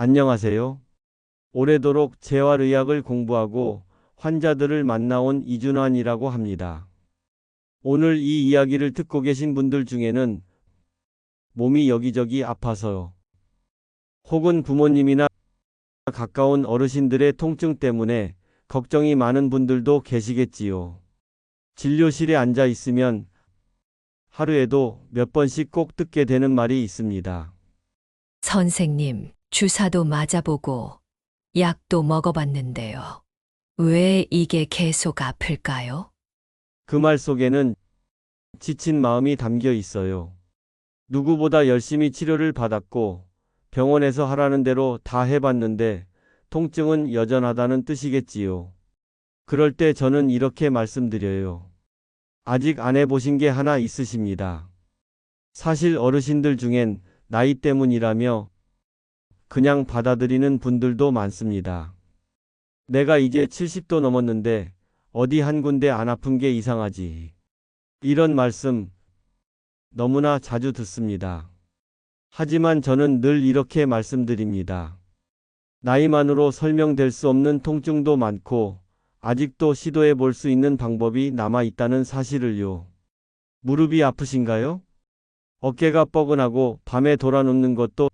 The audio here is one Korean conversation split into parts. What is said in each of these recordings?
안녕하세요. 오래도록 재활의학을 공부하고 환자들을 만나온 이준환이라고 합니다. 오늘 이 이야기를 듣고 계신 분들 중에는 몸이 여기저기 아파서요. 혹은 부모님이나 가까운 어르신들의 통증 때문에 걱정이 많은 분들도 계시겠지요. 진료실에 앉아 있으면 하루에도 몇 번씩 꼭 듣게 되는 말이 있습니다. 선생님, 주사도 맞아보고 약도 먹어봤는데요. 왜 이게 계속 아플까요? 그 말 속에는 지친 마음이 담겨 있어요. 누구보다 열심히 치료를 받았고 병원에서 하라는 대로 다 해봤는데 통증은 여전하다는 뜻이겠지요. 그럴 때 저는 이렇게 말씀드려요. 아직 안 해보신 게 하나 있으십니다. 사실 어르신들 중엔 나이 때문이라며 그냥 받아들이는 분들도 많습니다. 내가 이제 70도 넘었는데 어디 한 군데 안 아픈 게 이상하지. 이런 말씀 너무나 자주 듣습니다. 하지만 저는 늘 이렇게 말씀드립니다. 나이만으로 설명될 수 없는 통증도 많고 아직도 시도해 볼 수 있는 방법이 남아 있다는 사실을요. 무릎이 아프신가요? 어깨가 뻐근하고 밤에 돌아눕는 것도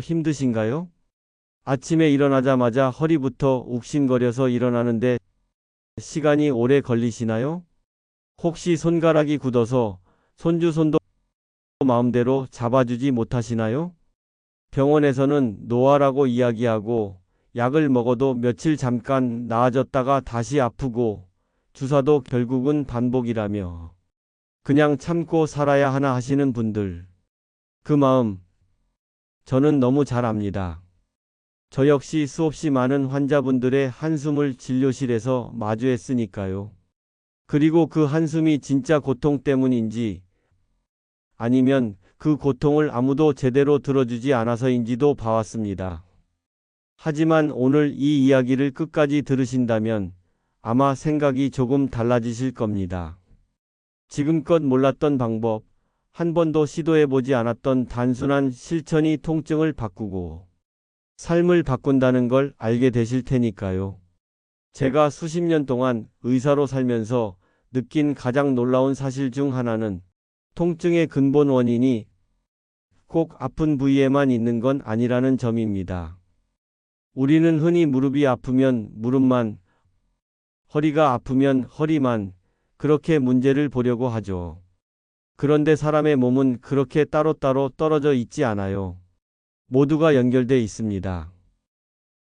힘드신가요? 아침에 일어나자마자 허리부터 욱신거려서 일어나는데 시간이 오래 걸리시나요? 혹시 손가락이 굳어서 손주 손도 마음대로 잡아주지 못하시나요? 병원에서는 노화라고 이야기하고 약을 먹어도 며칠 잠깐 나아졌다가 다시 아프고 주사도 결국은 반복이라며 그냥 참고 살아야 하나 하시는 분들. 그 마음 저는 너무 잘 압니다. 저 역시 수없이 많은 환자분들의 한숨을 진료실에서 마주했으니까요. 그리고 그 한숨이 진짜 고통 때문인지 아니면 그 고통을 아무도 제대로 들어주지 않아서인지도 봐왔습니다. 하지만 오늘 이 이야기를 끝까지 들으신다면 아마 생각이 조금 달라지실 겁니다. 지금껏 몰랐던 방법, 한 번도 시도해보지 않았던 단순한 실천이 통증을 바꾸고 삶을 바꾼다는 걸 알게 되실 테니까요. 제가 수십 년 동안 의사로 살면서 느낀 가장 놀라운 사실 중 하나는 통증의 근본 원인이 꼭 아픈 부위에만 있는 건 아니라는 점입니다. 우리는 흔히 무릎이 아프면 무릎만, 허리가 아프면 허리만 그렇게 문제를 보려고 하죠. 그런데 사람의 몸은 그렇게 따로따로 떨어져 있지 않아요. 모두가 연결돼 있습니다.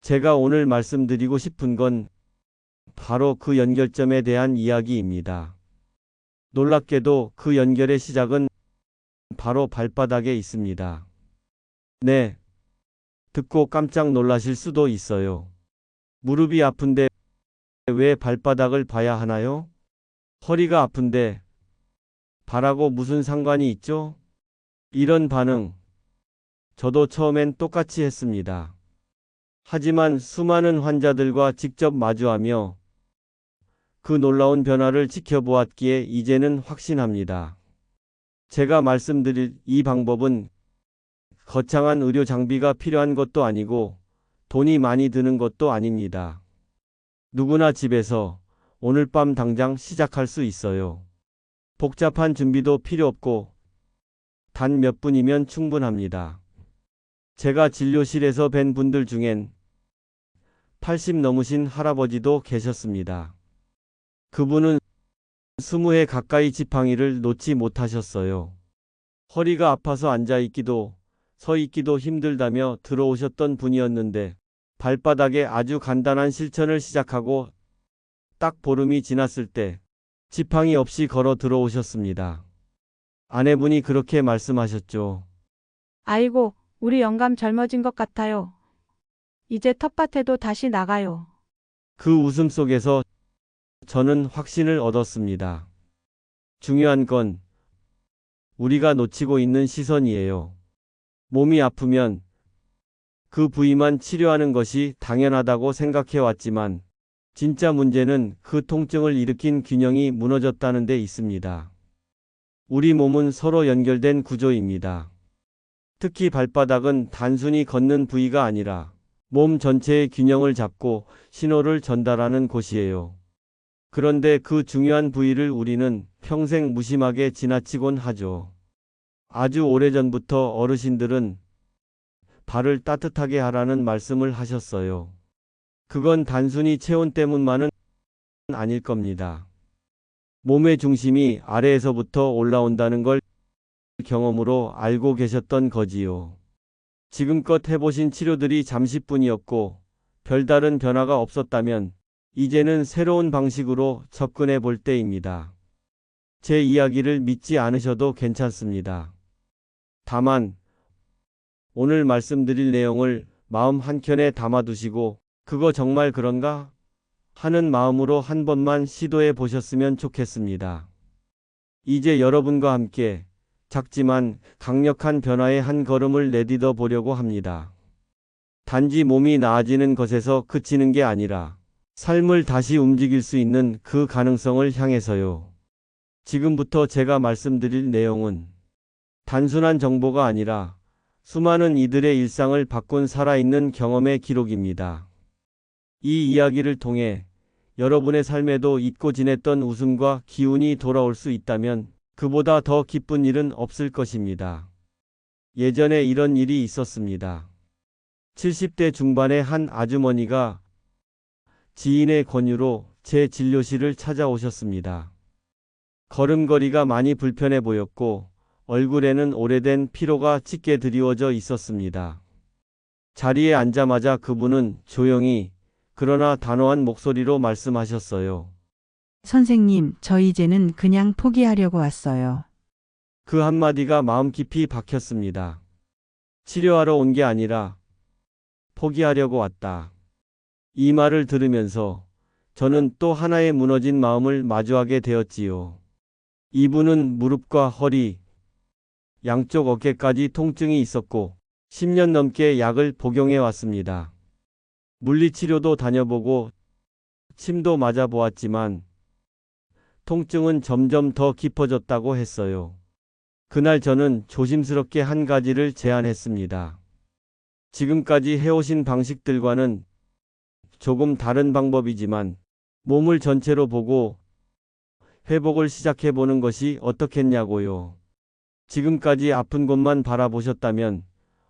제가 오늘 말씀드리고 싶은 건 바로 그 연결점에 대한 이야기입니다. 놀랍게도 그 연결의 시작은 바로 발바닥에 있습니다. 네. 듣고 깜짝 놀라실 수도 있어요. 무릎이 아픈데 왜 발바닥을 봐야 하나요? 허리가 아픈데 발하고 무슨 상관이 있죠? 이런 반응. 저도 처음엔 똑같이 했습니다. 하지만 수많은 환자들과 직접 마주하며 그 놀라운 변화를 지켜보았기에 이제는 확신합니다. 제가 말씀드릴 이 방법은 거창한 의료 장비가 필요한 것도 아니고 돈이 많이 드는 것도 아닙니다. 누구나 집에서 오늘 밤 당장 시작할 수 있어요. 복잡한 준비도 필요 없고 단 몇 분이면 충분합니다. 제가 진료실에서 뵌 분들 중엔 80 넘으신 할아버지도 계셨습니다. 그분은 20회 가까이 지팡이를 놓지 못하셨어요. 허리가 아파서 앉아 있기도 서 있기도 힘들다며 들어오셨던 분이었는데 발바닥에 아주 간단한 실천을 시작하고 딱 보름이 지났을 때 지팡이 없이 걸어 들어오셨습니다. 아내분이 그렇게 말씀하셨죠. 아이고, 우리 영감 젊어진 것 같아요. 이제 텃밭에도 다시 나가요. 그 웃음 속에서 저는 확신을 얻었습니다. 중요한 건 우리가 놓치고 있는 시선이에요. 몸이 아프면 그 부위만 치료하는 것이 당연하다고 생각해 왔지만 진짜 문제는 그 통증을 일으킨 균형이 무너졌다는 데 있습니다. 우리 몸은 서로 연결된 구조입니다. 특히 발바닥은 단순히 걷는 부위가 아니라 몸 전체의 균형을 잡고 신호를 전달하는 곳이에요. 그런데 그 중요한 부위를 우리는 평생 무심하게 지나치곤 하죠. 아주 오래전부터 어르신들은 발을 따뜻하게 하라는 말씀을 하셨어요. 그건 단순히 체온 때문만은 아닐 겁니다. 몸의 중심이 아래에서부터 올라온다는 걸 경험으로 알고 계셨던 거지요. 지금껏 해보신 치료들이 잠시뿐이었고 별다른 변화가 없었다면 이제는 새로운 방식으로 접근해 볼 때입니다. 제 이야기를 믿지 않으셔도 괜찮습니다. 다만 오늘 말씀드릴 내용을 마음 한켠에 담아두시고 그거 정말 그런가? 하는 마음으로 한 번만 시도해 보셨으면 좋겠습니다. 이제 여러분과 함께 작지만 강력한 변화의 한 걸음을 내딛어 보려고 합니다. 단지 몸이 나아지는 것에서 그치는 게 아니라 삶을 다시 움직일 수 있는 그 가능성을 향해서요. 지금부터 제가 말씀드릴 내용은 단순한 정보가 아니라 수많은 이들의 일상을 바꾼 살아있는 경험의 기록입니다. 이 이야기를 통해 여러분의 삶에도 잊고 지냈던 웃음과 기운이 돌아올 수 있다면 그보다 더 기쁜 일은 없을 것입니다. 예전에 이런 일이 있었습니다. 70대 중반의 한 아주머니가 지인의 권유로 제 진료실을 찾아오셨습니다. 걸음걸이가 많이 불편해 보였고 얼굴에는 오래된 피로가 짙게 드리워져 있었습니다. 자리에 앉자마자 그분은 조용히 그러나 단호한 목소리로 말씀하셨어요. 선생님, 저 이제는 그냥 포기하려고 왔어요. 그 한마디가 마음 깊이 박혔습니다. 치료하러 온 게 아니라 포기하려고 왔다. 이 말을 들으면서 저는 또 하나의 무너진 마음을 마주하게 되었지요. 이분은 무릎과 허리, 양쪽 어깨까지 통증이 있었고 10년 넘게 약을 복용해 왔습니다. 물리치료도 다녀보고 침도 맞아보았지만 통증은 점점 더 깊어졌다고 했어요. 그날 저는 조심스럽게 한 가지를 제안했습니다. 지금까지 해오신 방식들과는 조금 다른 방법이지만 몸을 전체로 보고 회복을 시작해 보는 것이 어떻겠냐고요. 지금까지 아픈 곳만 바라보셨다면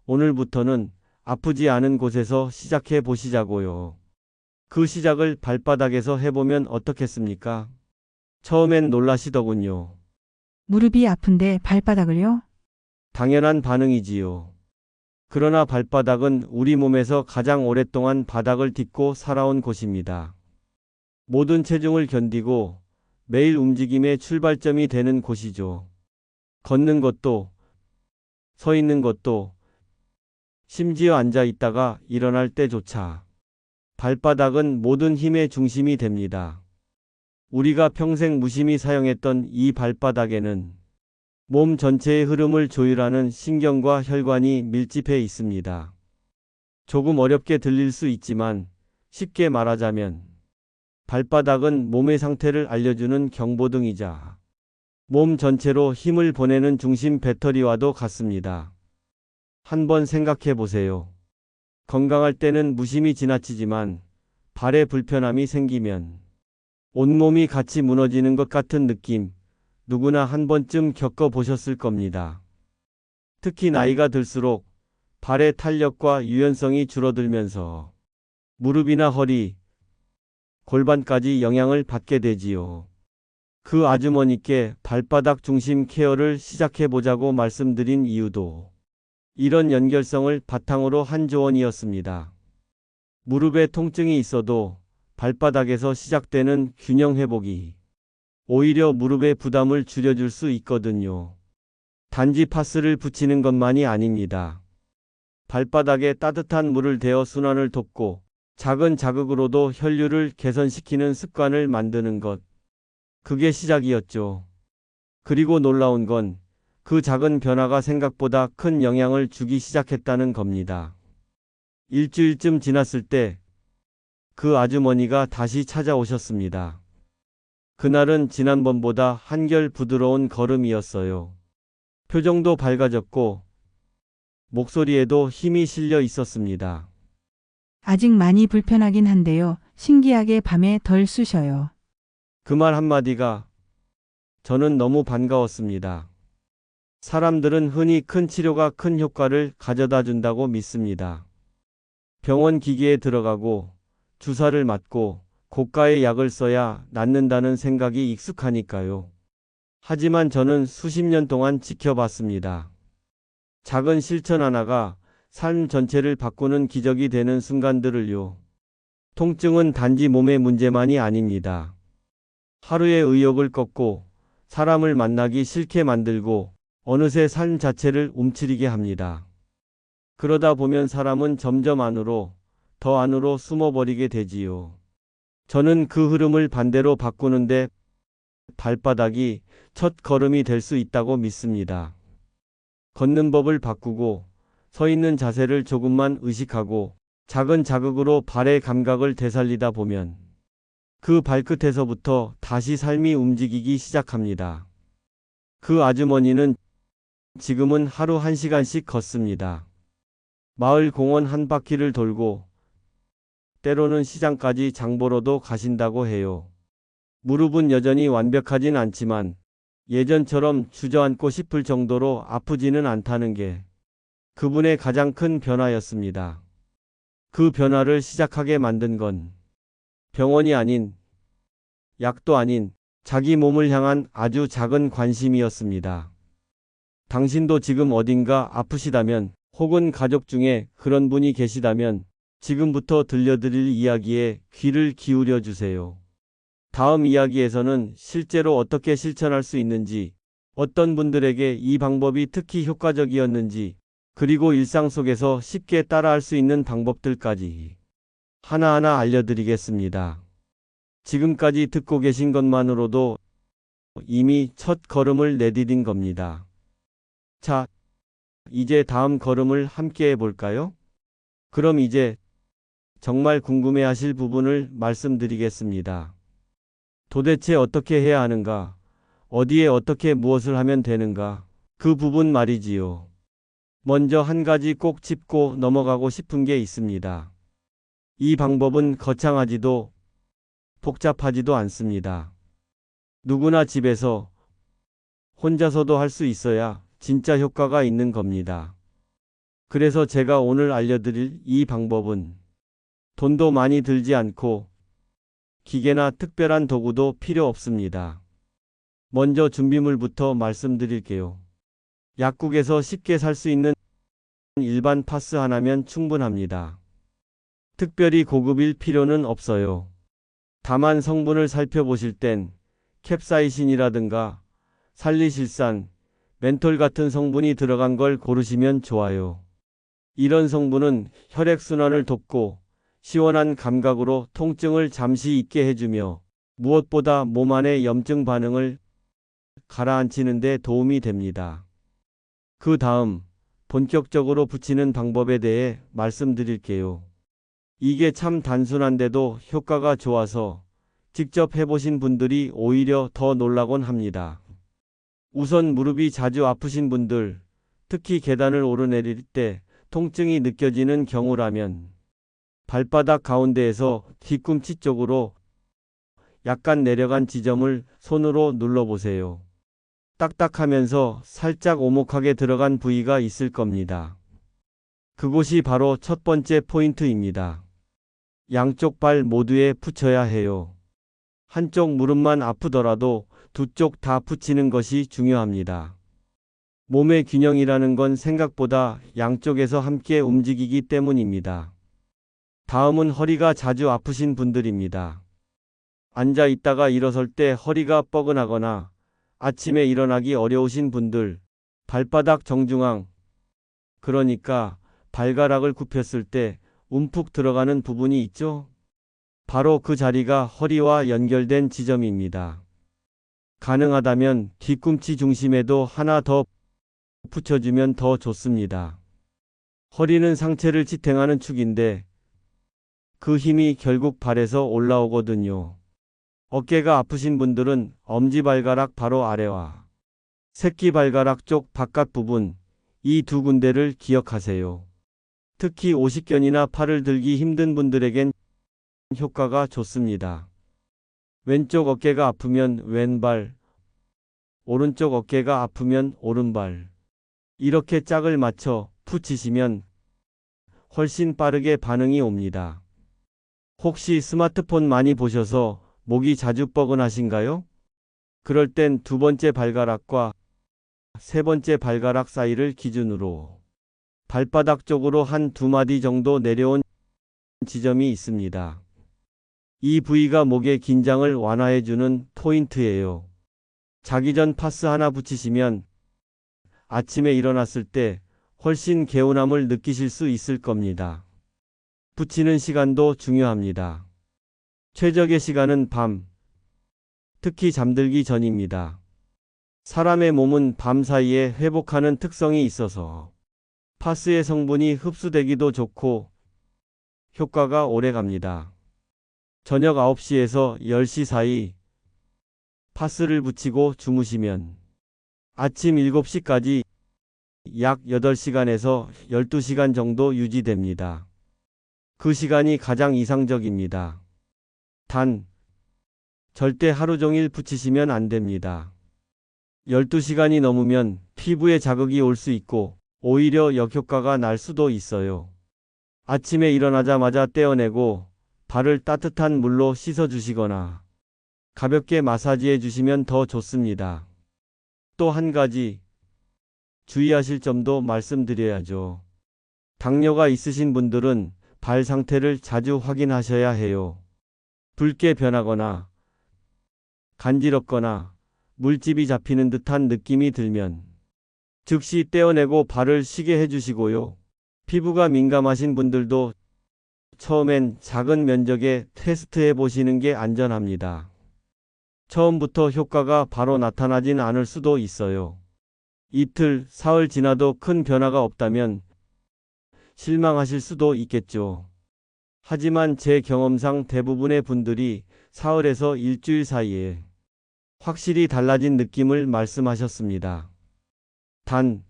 오늘부터는 아프지 않은 곳에서 시작해 보시자고요. 그 시작을 발바닥에서 해보면 어떻겠습니까? 처음엔 놀라시더군요. 무릎이 아픈데 발바닥을요? 당연한 반응이지요. 그러나 발바닥은 우리 몸에서 가장 오랫동안 바닥을 딛고 살아온 곳입니다. 모든 체중을 견디고 매일 움직임의 출발점이 되는 곳이죠. 걷는 것도, 서 있는 것도, 심지어 앉아 있다가 일어날 때조차 발바닥은 모든 힘의 중심이 됩니다. 우리가 평생 무심히 사용했던 이 발바닥에는 몸 전체의 흐름을 조율하는 신경과 혈관이 밀집해 있습니다. 조금 어렵게 들릴 수 있지만 쉽게 말하자면 발바닥은 몸의 상태를 알려주는 경보등이자 몸 전체로 힘을 보내는 중심 배터리와도 같습니다. 한번 생각해 보세요. 건강할 때는 무심히 지나치지만 발에 불편함이 생기면 온몸이 같이 무너지는 것 같은 느낌 누구나 한 번쯤 겪어 보셨을 겁니다. 특히 나이가 들수록 발의 탄력과 유연성이 줄어들면서 무릎이나 허리, 골반까지 영향을 받게 되지요. 그 아주머니께 발바닥 중심 케어를 시작해 보자고 말씀드린 이유도 이런 연결성을 바탕으로 한 조언이었습니다. 무릎에 통증이 있어도 발바닥에서 시작되는 균형 회복이 오히려 무릎의 부담을 줄여줄 수 있거든요. 단지 파스를 붙이는 것만이 아닙니다. 발바닥에 따뜻한 물을 대어 순환을 돕고 작은 자극으로도 혈류를 개선시키는 습관을 만드는 것. 그게 시작이었죠. 그리고 놀라운 건 그 작은 변화가 생각보다 큰 영향을 주기 시작했다는 겁니다. 일주일쯤 지났을 때 그 아주머니가 다시 찾아오셨습니다. 그날은 지난번보다 한결 부드러운 걸음이었어요. 표정도 밝아졌고 목소리에도 힘이 실려 있었습니다. 아직 많이 불편하긴 한데요. 신기하게 밤에 덜 쑤셔요. 그 말 한마디가 저는 너무 반가웠습니다. 사람들은 흔히 큰 치료가 큰 효과를 가져다 준다고 믿습니다. 병원 기계에 들어가고 주사를 맞고 고가의 약을 써야 낫는다는 생각이 익숙하니까요. 하지만 저는 수십 년 동안 지켜봤습니다. 작은 실천 하나가 삶 전체를 바꾸는 기적이 되는 순간들을요. 통증은 단지 몸의 문제만이 아닙니다. 하루의 의욕을 꺾고 사람을 만나기 싫게 만들고 어느새 삶 자체를 움츠리게 합니다. 그러다 보면 사람은 점점 안으로, 더 안으로 숨어버리게 되지요. 저는 그 흐름을 반대로 바꾸는데 발바닥이 첫 걸음이 될 수 있다고 믿습니다. 걷는 법을 바꾸고 서 있는 자세를 조금만 의식하고 작은 자극으로 발의 감각을 되살리다 보면 그 발끝에서부터 다시 삶이 움직이기 시작합니다. 그 아주머니는 지금은 하루 한 시간씩 걷습니다. 마을 공원 한 바퀴를 돌고 때로는 시장까지 장보러도 가신다고 해요. 무릎은 여전히 완벽하진 않지만 예전처럼 주저앉고 싶을 정도로 아프지는 않다는 게 그분의 가장 큰 변화였습니다. 그 변화를 시작하게 만든 건 병원이 아닌 약도 아닌 자기 몸을 향한 아주 작은 관심이었습니다. 당신도 지금 어딘가 아프시다면 혹은 가족 중에 그런 분이 계시다면 지금부터 들려드릴 이야기에 귀를 기울여 주세요. 다음 이야기에서는 실제로 어떻게 실천할 수 있는지, 어떤 분들에게 이 방법이 특히 효과적이었는지, 그리고 일상 속에서 쉽게 따라할 수 있는 방법들까지 하나하나 알려드리겠습니다. 지금까지 듣고 계신 것만으로도 이미 첫 걸음을 내디딘 겁니다. 자, 이제 다음 걸음을 함께 해볼까요? 그럼 이제 정말 궁금해 하실 부분을 말씀드리겠습니다. 도대체 어떻게 해야 하는가? 어디에 어떻게 무엇을 하면 되는가? 그 부분 말이지요. 먼저 한 가지 꼭 짚고 넘어가고 싶은 게 있습니다. 이 방법은 거창하지도 복잡하지도 않습니다. 누구나 집에서 혼자서도 할 수 있어야 진짜 효과가 있는 겁니다. 그래서 제가 오늘 알려드릴 이 방법은 돈도 많이 들지 않고 기계나 특별한 도구도 필요 없습니다. 먼저 준비물부터 말씀드릴게요. 약국에서 쉽게 살 수 있는 일반 파스 하나면 충분합니다. 특별히 고급일 필요는 없어요. 다만 성분을 살펴보실 땐 캡사이신이라든가 살리실산, 멘톨 같은 성분이 들어간 걸 고르시면 좋아요. 이런 성분은 혈액순환을 돕고 시원한 감각으로 통증을 잠시 잊게 해주며 무엇보다 몸 안의 염증 반응을 가라앉히는 데 도움이 됩니다. 그 다음 본격적으로 붙이는 방법에 대해 말씀드릴게요. 이게 참 단순한데도 효과가 좋아서 직접 해보신 분들이 오히려 더 놀라곤 합니다. 우선 무릎이 자주 아프신 분들, 특히 계단을 오르내릴 때 통증이 느껴지는 경우라면 발바닥 가운데에서 뒤꿈치 쪽으로 약간 내려간 지점을 손으로 눌러보세요. 딱딱하면서 살짝 오목하게 들어간 부위가 있을 겁니다. 그곳이 바로 첫 번째 포인트입니다. 양쪽 발 모두에 붙여야 해요. 한쪽 무릎만 아프더라도 두 쪽 다 붙이는 것이 중요합니다. 몸의 균형이라는 건 생각보다 양쪽에서 함께 움직이기 때문입니다. 다음은 허리가 자주 아프신 분들입니다. 앉아 있다가 일어설 때 허리가 뻐근하거나 아침에 일어나기 어려우신 분들, 발바닥 정중앙, 그러니까 발가락을 굽혔을 때 움푹 들어가는 부분이 있죠? 바로 그 자리가 허리와 연결된 지점입니다. 가능하다면 뒤꿈치 중심에도 하나 더 붙여주면 더 좋습니다. 허리는 상체를 지탱하는 축인데 그 힘이 결국 발에서 올라오거든요. 어깨가 아프신 분들은 엄지발가락 바로 아래와 새끼발가락 쪽 바깥 부분, 이 두 군데를 기억하세요. 특히 오십견이나 팔을 들기 힘든 분들에겐 효과가 좋습니다. 왼쪽 어깨가 아프면 왼발, 오른쪽 어깨가 아프면 오른발. 이렇게 짝을 맞춰 붙이시면 훨씬 빠르게 반응이 옵니다. 혹시 스마트폰 많이 보셔서 목이 자주 뻐근하신가요? 그럴 땐 두 번째 발가락과 세 번째 발가락 사이를 기준으로 발바닥 쪽으로 한 두 마디 정도 내려온 지점이 있습니다. 이 부위가 목의 긴장을 완화해주는 포인트예요. 자기 전 파스 하나 붙이시면 아침에 일어났을 때 훨씬 개운함을 느끼실 수 있을 겁니다. 붙이는 시간도 중요합니다. 최적의 시간은 밤, 특히 잠들기 전입니다. 사람의 몸은 밤 사이에 회복하는 특성이 있어서 파스의 성분이 흡수되기도 좋고 효과가 오래 갑니다. 저녁 9시에서 10시 사이 파스를 붙이고 주무시면 아침 7시까지 약 8시간에서 12시간 정도 유지됩니다. 그 시간이 가장 이상적입니다. 단, 절대 하루 종일 붙이시면 안 됩니다. 12시간이 넘으면 피부에 자극이 올 수 있고 오히려 역효과가 날 수도 있어요. 아침에 일어나자마자 떼어내고 발을 따뜻한 물로 씻어 주시거나 가볍게 마사지해 주시면 더 좋습니다. 또 한 가지 주의하실 점도 말씀드려야죠. 당뇨가 있으신 분들은 발 상태를 자주 확인하셔야 해요. 붉게 변하거나 간지럽거나 물집이 잡히는 듯한 느낌이 들면 즉시 떼어내고 발을 쉬게 해주시고요. 피부가 민감하신 분들도 처음엔 작은 면적에 테스트해 보시는 게 안전합니다. 처음부터 효과가 바로 나타나진 않을 수도 있어요. 이틀, 사흘 지나도 큰 변화가 없다면 실망하실 수도 있겠죠. 하지만 제 경험상 대부분의 분들이 사흘에서 일주일 사이에 확실히 달라진 느낌을 말씀하셨습니다. 단,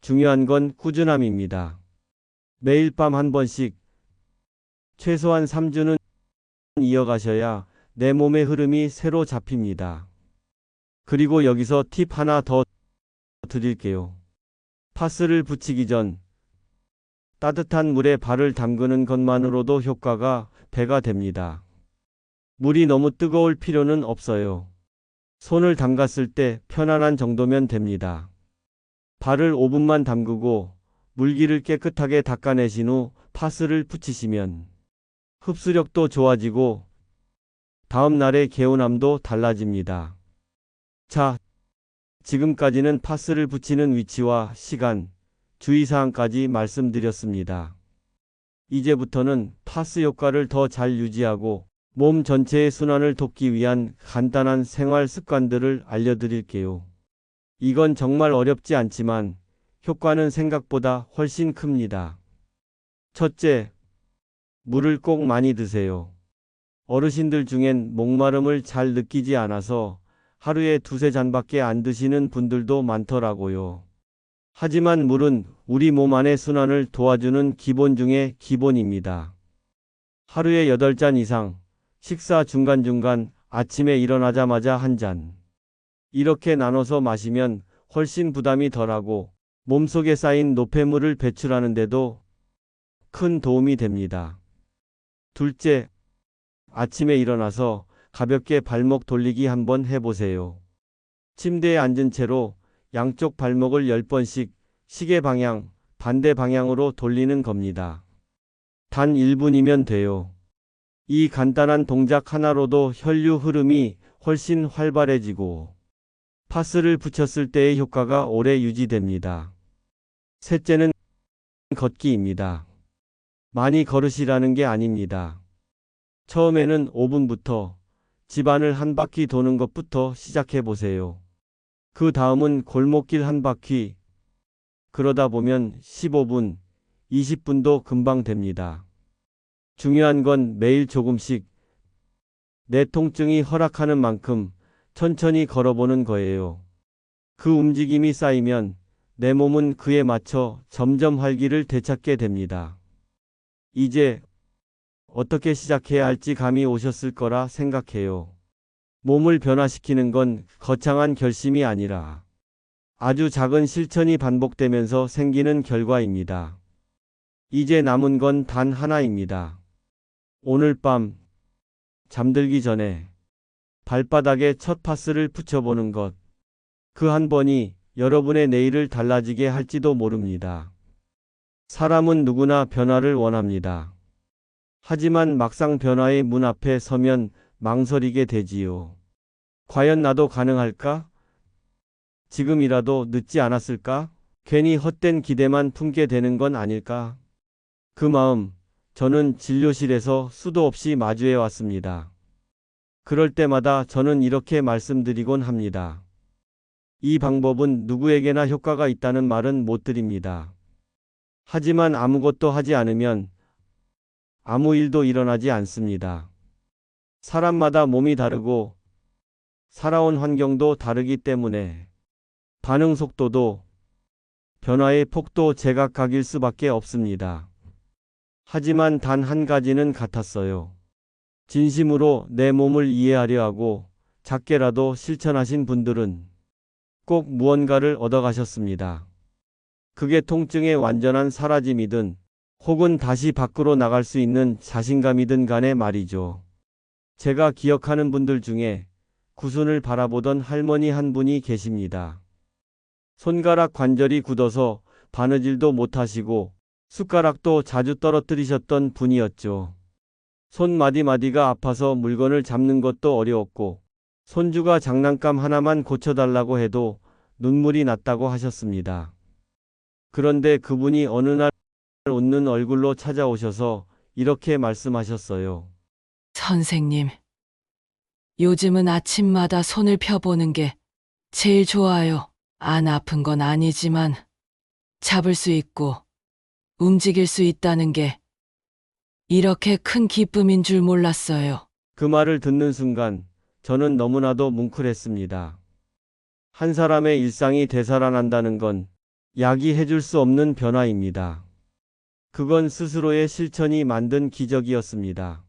중요한 건 꾸준함입니다. 매일 밤 한 번씩, 최소한 3주는 이어가셔야 내 몸의 흐름이 새로 잡힙니다. 그리고 여기서 팁 하나 더 드릴게요. 파스를 붙이기 전 따뜻한 물에 발을 담그는 것만으로도 효과가 배가 됩니다. 물이 너무 뜨거울 필요는 없어요. 손을 담갔을 때 편안한 정도면 됩니다. 발을 5분만 담그고 물기를 깨끗하게 닦아내신 후 파스를 붙이시면 흡수력도 좋아지고 다음 날의 개운함도 달라집니다. 자, 지금까지는 파스를 붙이는 위치와 시간, 주의사항까지 말씀드렸습니다. 이제부터는 파스 효과를 더 잘 유지하고 몸 전체의 순환을 돕기 위한 간단한 생활 습관들을 알려드릴게요. 이건 정말 어렵지 않지만 효과는 생각보다 훨씬 큽니다. 첫째, 물을 꼭 많이 드세요. 어르신들 중엔 목마름을 잘 느끼지 않아서 하루에 두세 잔밖에 안 드시는 분들도 많더라고요. 하지만 물은 우리 몸 안의 순환을 도와주는 기본 중의 기본입니다. 하루에 8잔 이상, 식사 중간중간 아침에 일어나자마자 한 잔. 이렇게 나눠서 마시면 훨씬 부담이 덜하고 몸속에 쌓인 노폐물을 배출하는데도 큰 도움이 됩니다. 둘째, 아침에 일어나서 가볍게 발목 돌리기 한번 해보세요. 침대에 앉은 채로 양쪽 발목을 10번씩 시계 방향, 반대 방향으로 돌리는 겁니다. 단 1분이면 돼요. 이 간단한 동작 하나로도 혈류 흐름이 훨씬 활발해지고 파스를 붙였을 때의 효과가 오래 유지됩니다. 셋째는 걷기입니다. 많이 걸으시라는 게 아닙니다. 처음에는 5분부터 집안을 한 바퀴 도는 것부터 시작해 보세요. 그 다음은 골목길 한 바퀴. 그러다 보면 15분, 20분도 금방 됩니다. 중요한 건 매일 조금씩 내 통증이 허락하는 만큼 천천히 걸어보는 거예요. 그 움직임이 쌓이면 내 몸은 그에 맞춰 점점 활기를 되찾게 됩니다. 이제 어떻게 시작해야 할지 감이 오셨을 거라 생각해요. 몸을 변화시키는 건 거창한 결심이 아니라 아주 작은 실천이 반복되면서 생기는 결과입니다. 이제 남은 건 단 하나입니다. 오늘 밤 잠들기 전에 발바닥에 첫 파스를 붙여보는 것. 그 한 번이 여러분의 내일을 달라지게 할지도 모릅니다. 사람은 누구나 변화를 원합니다. 하지만 막상 변화의 문 앞에 서면 망설이게 되지요. 과연 나도 가능할까? 지금이라도 늦지 않았을까? 괜히 헛된 기대만 품게 되는 건 아닐까? 그 마음, 저는 진료실에서 수도 없이 마주해 왔습니다. 그럴 때마다 저는 이렇게 말씀드리곤 합니다. 이 방법은 누구에게나 효과가 있다는 말은 못 드립니다. 하지만 아무것도 하지 않으면 아무 일도 일어나지 않습니다. 사람마다 몸이 다르고 살아온 환경도 다르기 때문에 반응 속도도 변화의 폭도 제각각일 수밖에 없습니다. 하지만 단 한 가지는 같았어요. 진심으로 내 몸을 이해하려 하고 작게라도 실천하신 분들은 꼭 무언가를 얻어가셨습니다. 그게 통증의 완전한 사라짐이든 혹은 다시 밖으로 나갈 수 있는 자신감이든 간에 말이죠. 제가 기억하는 분들 중에 구순을 바라보던 할머니 한 분이 계십니다. 손가락 관절이 굳어서 바느질도 못하시고 숟가락도 자주 떨어뜨리셨던 분이었죠. 손 마디마디가 아파서 물건을 잡는 것도 어려웠고 손주가 장난감 하나만 고쳐달라고 해도 눈물이 났다고 하셨습니다. 그런데 그분이 어느 날 웃는 얼굴로 찾아오셔서 이렇게 말씀하셨어요. 선생님, 요즘은 아침마다 손을 펴보는 게 제일 좋아요. 안 아픈 건 아니지만 잡을 수 있고 움직일 수 있다는 게 이렇게 큰 기쁨인 줄 몰랐어요. 그 말을 듣는 순간 저는 너무나도 뭉클했습니다. 한 사람의 일상이 되살아난다는 건 약이 해줄 수 없는 변화입니다. 그건 스스로의 실천이 만든 기적이었습니다.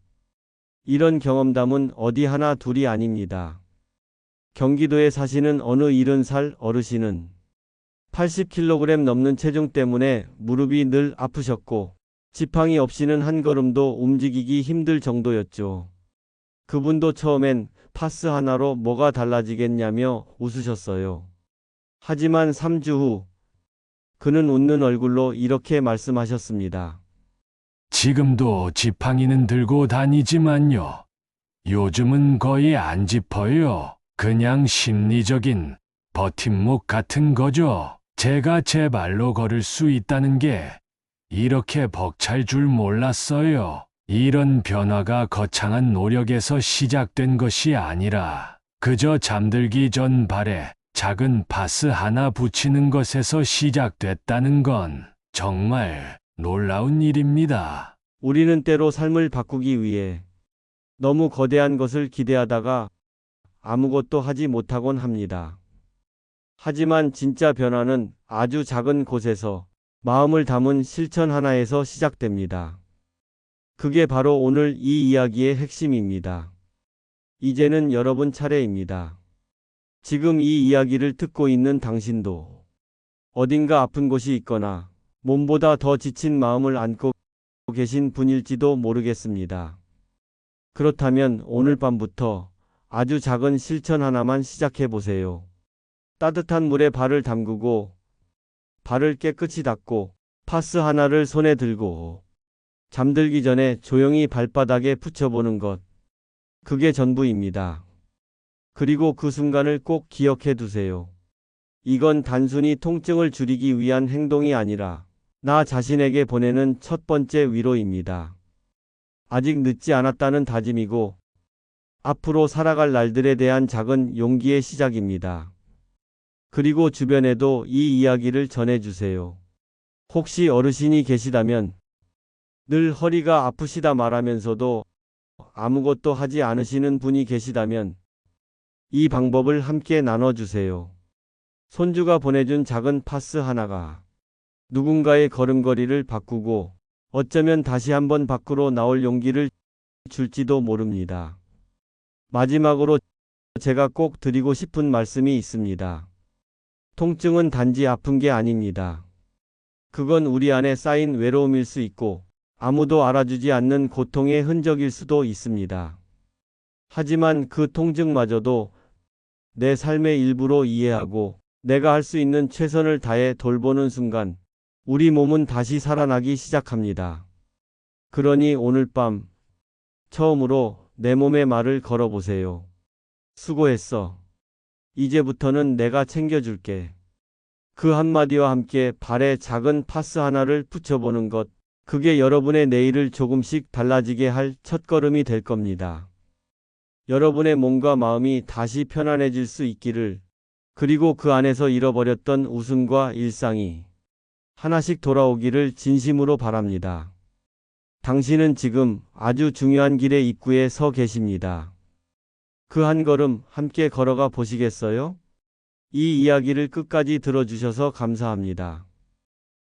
이런 경험담은 어디 하나 둘이 아닙니다. 경기도에 사시는 어느 70살 어르신은 80kg 넘는 체중 때문에 무릎이 늘 아프셨고 지팡이 없이는 한 걸음도 움직이기 힘들 정도였죠. 그분도 처음엔 파스 하나로 뭐가 달라지겠냐며 웃으셨어요. 하지만 3주 후 그는 웃는 얼굴로 이렇게 말씀하셨습니다. 지금도 지팡이는 들고 다니지만요. 요즘은 거의 안 짚어요. 그냥 심리적인 버팀목 같은 거죠. 제가 제 발로 걸을 수 있다는 게 이렇게 벅찰 줄 몰랐어요. 이런 변화가 거창한 노력에서 시작된 것이 아니라 그저 잠들기 전 발에 작은 파스 하나 붙이는 것에서 시작됐다는 건 정말 놀라운 일입니다. 우리는 때로 삶을 바꾸기 위해 너무 거대한 것을 기대하다가 아무것도 하지 못하곤 합니다. 하지만 진짜 변화는 아주 작은 곳에서 마음을 담은 실천 하나에서 시작됩니다. 그게 바로 오늘 이 이야기의 핵심입니다. 이제는 여러분 차례입니다. 지금 이 이야기를 듣고 있는 당신도 어딘가 아픈 곳이 있거나 몸보다 더 지친 마음을 안고 계신 분일지도 모르겠습니다. 그렇다면 오늘 밤부터 아주 작은 실천 하나만 시작해 보세요. 따뜻한 물에 발을 담그고 발을 깨끗이 닦고 파스 하나를 손에 들고 잠들기 전에 조용히 발바닥에 붙여보는 것. 그게 전부입니다. 그리고 그 순간을 꼭 기억해 두세요. 이건 단순히 통증을 줄이기 위한 행동이 아니라 나 자신에게 보내는 첫 번째 위로입니다. 아직 늦지 않았다는 다짐이고 앞으로 살아갈 날들에 대한 작은 용기의 시작입니다. 그리고 주변에도 이 이야기를 전해주세요. 혹시 어르신이 계시다면 늘 허리가 아프시다 말하면서도 아무것도 하지 않으시는 분이 계시다면 이 방법을 함께 나눠주세요. 손주가 보내준 작은 파스 하나가 누군가의 걸음걸이를 바꾸고 어쩌면 다시 한번 밖으로 나올 용기를 줄지도 모릅니다. 마지막으로 제가 꼭 드리고 싶은 말씀이 있습니다. 통증은 단지 아픈 게 아닙니다. 그건 우리 안에 쌓인 외로움일 수 있고 아무도 알아주지 않는 고통의 흔적일 수도 있습니다. 하지만 그 통증마저도 내 삶의 일부로 이해하고 내가 할 수 있는 최선을 다해 돌보는 순간 우리 몸은 다시 살아나기 시작합니다. 그러니 오늘 밤 처음으로 내 몸에 말을 걸어보세요. 수고했어. 이제부터는 내가 챙겨줄게. 그 한마디와 함께 발에 작은 파스 하나를 붙여보는 것, 그게 여러분의 내일을 조금씩 달라지게 할 첫걸음이 될 겁니다. 여러분의 몸과 마음이 다시 편안해질 수 있기를, 그리고 그 안에서 잃어버렸던 웃음과 일상이 하나씩 돌아오기를 진심으로 바랍니다. 당신은 지금 아주 중요한 길의 입구에 서 계십니다. 그 한 걸음 함께 걸어가 보시겠어요? 이 이야기를 끝까지 들어주셔서 감사합니다.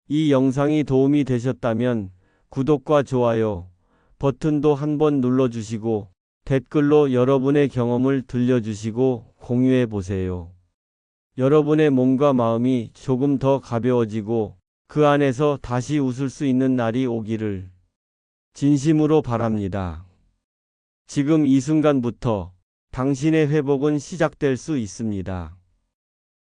이 영상이 도움이 되셨다면 구독과 좋아요 버튼도 한번 눌러주시고 댓글로 여러분의 경험을 들려주시고 공유해 보세요. 여러분의 몸과 마음이 조금 더 가벼워지고 그 안에서 다시 웃을 수 있는 날이 오기를 진심으로 바랍니다. 지금 이 순간부터 당신의 회복은 시작될 수 있습니다.